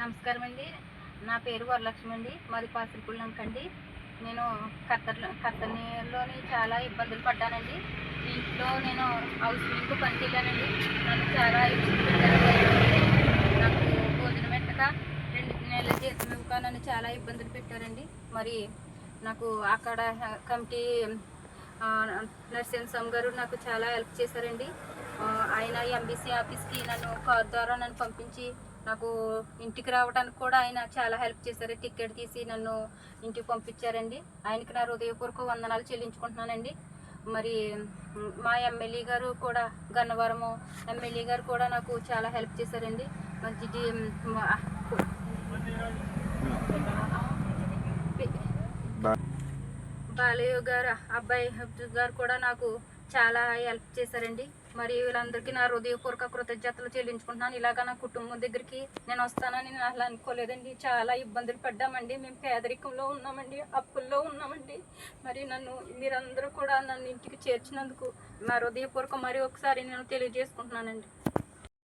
నమస్కారం అండి. నా పేరు వరలక్ష్మి అండి. మాది పాసిరిపుల్లంకండి నేను కత్తర్ కత్తనిలోని చాలా ఇబ్బందులు పడ్డానండి. ఇంట్లో నేను హౌస్ మీకు పనిచేయలేనండి నన్ను చాలా నాకు భోజనం పెట్టక రెండు నెలల జీతం ఇవ్వక నన్ను చాలా ఇబ్బందులు పెట్టారండి. మరి నాకు అక్కడ కమిటీ నర్సింగ్ నరసింహ స్వామి గారు నాకు చాలా హెల్ప్ చేశారండి. ఆయన ఎంబీసీ ఆఫీస్కి నన్ను కార్ ద్వారా నన్ను పంపించి నాకు ఇంటికి రావడానికి కూడా ఆయన చాలా హెల్ప్ చేశారు. టికెట్ తీసి నన్ను ఇంటికి పంపించారండి. ఆయనకి నా హృదయపూర్వక వందనాలు చెల్లించుకుంటున్నానండి. మరి మ్, ఎమ్మెల్యే గారు కూడా గన్నవరము ఎమ్మెల్యే గారు కూడా నాకు చాలా హెల్ప్ చేశారండి. మంచి బాలయ్య గారు అబ్బాయి గారు కూడా నాకు చాలా హెల్ప్ చేశారండి. మరి వీళ్ళందరికీ నా హృదయపూర్వక కృతజ్ఞతలు చెల్లించుకుంటున్నాను. ఇలాగా నా కుటుంబం దగ్గరికి నేను వస్తానని నేను అసలు అనుకోలేదండి. చాలా ఇబ్బందులు పడ్డామండి. మేము పేదరికంలో ఉన్నామండి అప్పుల్లో ఉన్నామండి. మరి నన్ను మీరందరూ కూడా నన్ను ఇంటికి చేర్చినందుకు నా హృదయపూర్వక మరి ఒకసారి నేను తెలియజేసుకుంటున్నానండి.